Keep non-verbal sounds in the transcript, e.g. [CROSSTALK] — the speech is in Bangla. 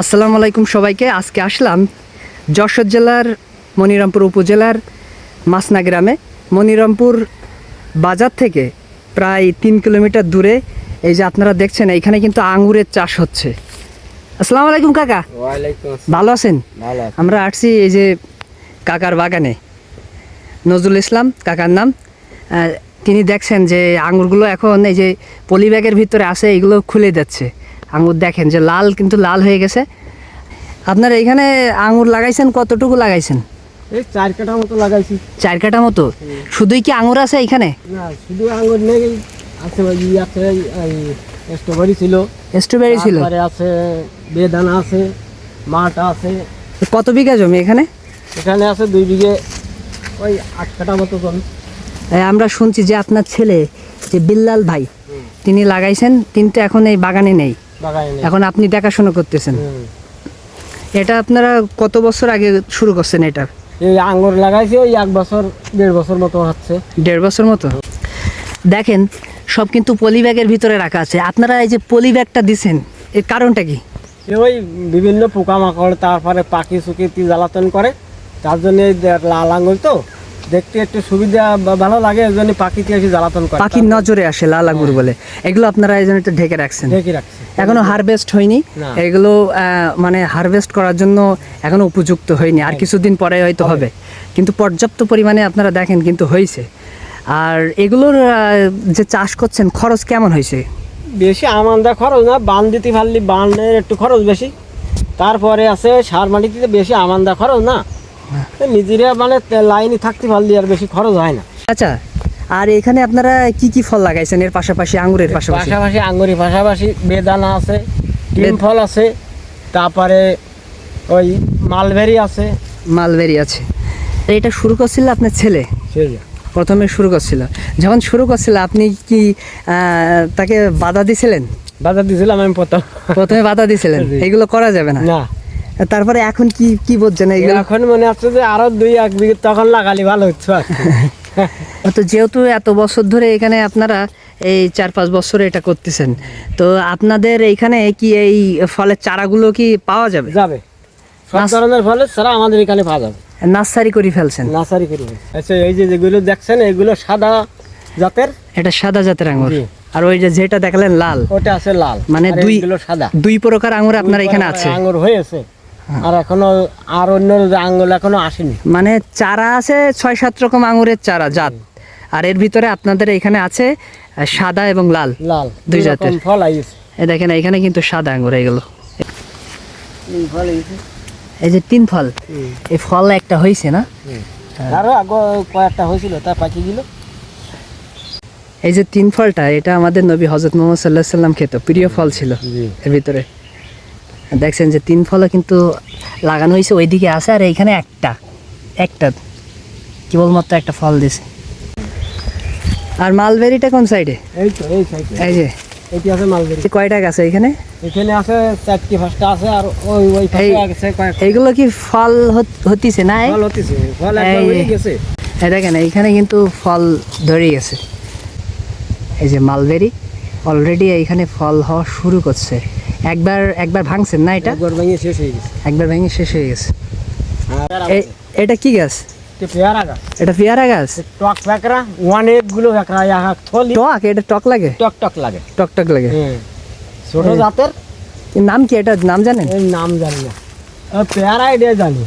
আসসালামু আলাইকুম সবাইকে আজকে আসলাম যশোর জেলার মনিরামপুর উপজেলার মাসনা গ্রামে। মনিরামপুর বাজার থেকে প্রায় তিন কিলোমিটার দূরে এই যে আপনারা দেখছেন এইখানে কিন্তু আঙ্গুরের চাষ হচ্ছে। আসসালামু আলাইকুম কাকা। ভালো আছেন? আমরা আসছি এই যে কাকার বাগানে। নজরুল ইসলাম কাকার নাম। তিনি দেখছেন যে আঙুরগুলো এখন এই যে পলি ব্যাগের ভিতরে আছে এগুলো খুলে যাচ্ছে আঙুর দেখেন যে লাল কিন্তু লাল হয়ে গেছে। আপনার এখানে আঙুর লাগাইছেন কতটুকু লাগাইছেন? এই চার কাঠা মতো লাগাইছি। চার কাটা মতো? শুধুই কি আঙুর আছে এখানে? না শুধু আঙুর নেই আছে ওই আছে এই স্ট্রবেরি ছিল। স্ট্রবেরি ছিল? তারপরে আছে বেদানা আছে মাঠ আছে। কত বিঘা জমি এখানে? এখানে আছে দুই বিঘে ওই আট কাঠা মতো জমি। আমরা শুনছি যে আপনার ছেলে যে বিল্লাল ভাই তিনি লাগাইছেন তিনি তো এখন এই বাগানে নেই। এখন আপনি দেখাশোনা করতেছেন। এটা আপনারা কত বছর আগে শুরু করছেন এটা? এই আঙুর লাগাইছি ওই এক বছর দেড় বছর মতো হচ্ছে। দেড় বছর মতো? দেখেন সব কিন্তু পলি ব্যাগের ভিতরে রাখা আছে। আপনারা এই যে পলি ব্যাগটা দিছেন এর কারণটা কি? ওই বিভিন্ন পোকামাকড় তারপরে পাখি সুকিতি জ্বালাতন করে। তার জন্য এই লাল আঙুর তো দেখতে একটু সুবিধা বা- ভালো লাগে ওই জন্য পাখিতে এসে জ্বালাতন করে। পাখির নজরে আসে লাল আঙ্গুর বলে। এগুলো আপনারা এই জন্য একটু ঢেকে রাখছেন। ঢেকে রাখছে। এখনও হারভেস্ট হয়নি। এগুলো মানে হারভেস্ট করার জন্য এখনও উপযুক্ত হয়নি। আর কিছুদিন পরে হয়তো হবে। কিন্তু পর্যাপ্ত পরিমাণে আপনারা দেখেন কিন্তু হয়েছে। আর এগুলোর যে চাষ করছেন খরচ কেমন হয়েছে? বেশি আমান্দা খরচ না বান দিতে পারলি বানের একটু খরচ বেশি। তারপরে আছে সার মাটি দিতে বেশি আমান্দা খরচ না। নিজেরা মানে লাইনে থাকতে পারলি আর বেশি খরচ হয় না। আচ্ছা আর এখানে আপনারা কি কি ফল লাগাইছেন? এর পাশাপাশি আঙুরের পাশাপাশি? পাশাপাশি পাশাপাশি বেদানা আছে ডিম ফল আছে তারপরে ওই মালবেরি আছে। মালবেরি আছে। এটা শুরু করছিল আপনার ছেলে? প্রথমে শুরু করছিল। যখন শুরু করছিল আপনি কি আহ, তাকে বাধা দিছিলেন? বাজার দিয়েছিলাম আমি প্রথম। প্রথমে বাধা দিছিলেন? [LAUGHS] এগুলো করা যাবে না? না। তারপরে এখন কি কি বলছেন এখন মনে হচ্ছে যে আরও দুই এক বিঘে তখন লাগালি ভালো হচ্ছে [LAUGHS] তো যেহেতু এত বছর ধরে এখানে আপনারা এই চার পাঁচ বছরে এটা করতেছেন তো আপনাদের এইখানে কি এই ফলের চারাগুলো কি পাওয়া যাবে? যাবে। সব ধরনের ফলে সারা আমাদের এখানে পাওয়া যাবে। নার্সারি করে ফেলছেন? নার্সারি করে আচ্ছা এই যে যেগুলো দেখছেন এগুলো সাদা জাতের? এটা সাদা জাতের আঙুর। আর ওই যে যেটা দেখালেন লাল? ওটা আছে লাল। মানে দুই- সাদা। দুই প্রকার আঙুর আপনার এখানে আছে। আঙ্গুর হয়েছে। আর এখনও আর অন্য আঙ্গুল এখনও আসেনি। মানে চারা আছে ছয় সাত রকম আঙুরের চারা জাত। আর এর ভিতরে আপনাদের এখানে আছে সাদা এবং লাল। লাল দুই জাতের। ফল আইছে। এই দেখেন এখানে কিন্তু সাদা আঙুর এগুলো ফল এই যে তিন ফল? এই ফল একটা হয়েছে না? আরও আগে কয়েকটা হয়েছিল তা পাকি গেল এই যে তিন ফলটা এটা আমাদের নবী হজরত মোহাম্মদ সাল্লাহ সাল্লাম খেত প্রিয় ফল ছিল এর ভিতরে। দেখছেন যে তিন ফলও কিন্তু লাগানো হয়েছে ওইদিকে আছে আর এইখানে একটা একটা কেবলমাত্র একটা ফল দিছে। আর মালবেরিটা কোন সাইডে এই তো এই সাইডে এই যে। এটি আছে মালবেরি। কয়টা গাছ এখানে? এখানে আছে চারটি পাঁচটা আছে আর ওই ওই আছে কয়েকটা। এইগুলো কি ফল হত- হতিছে না? ফল হতেছে ফল একবার হয়ে গেছে। এই দেখেন এইখানে কিন্তু ফল ধরে গেছে। এই যে মালবেরি অলরেডি এইখানে ফল হওয়া শুরু করছে। একবার একবার ভাঙছেন না এটা? একবার ভেঙে শেষ হয়ে গেছে। একবার ভেঙে শেষ হয়ে গেছে। এটা কি গাছ? এটা পেয়ারা গাছ। এটা পেয়ারা গাছ? টক প্যাকরা অনেকগুলো প্যাকরা এক থলি। টক? এটা টক লাগে? টক টক লাগে। টক টক লাগে? হ্যাঁ। ছোট জাতের। নাম কি? এটা নাম জানেন? নাম জানি না। পেয়ারা এটা জানি।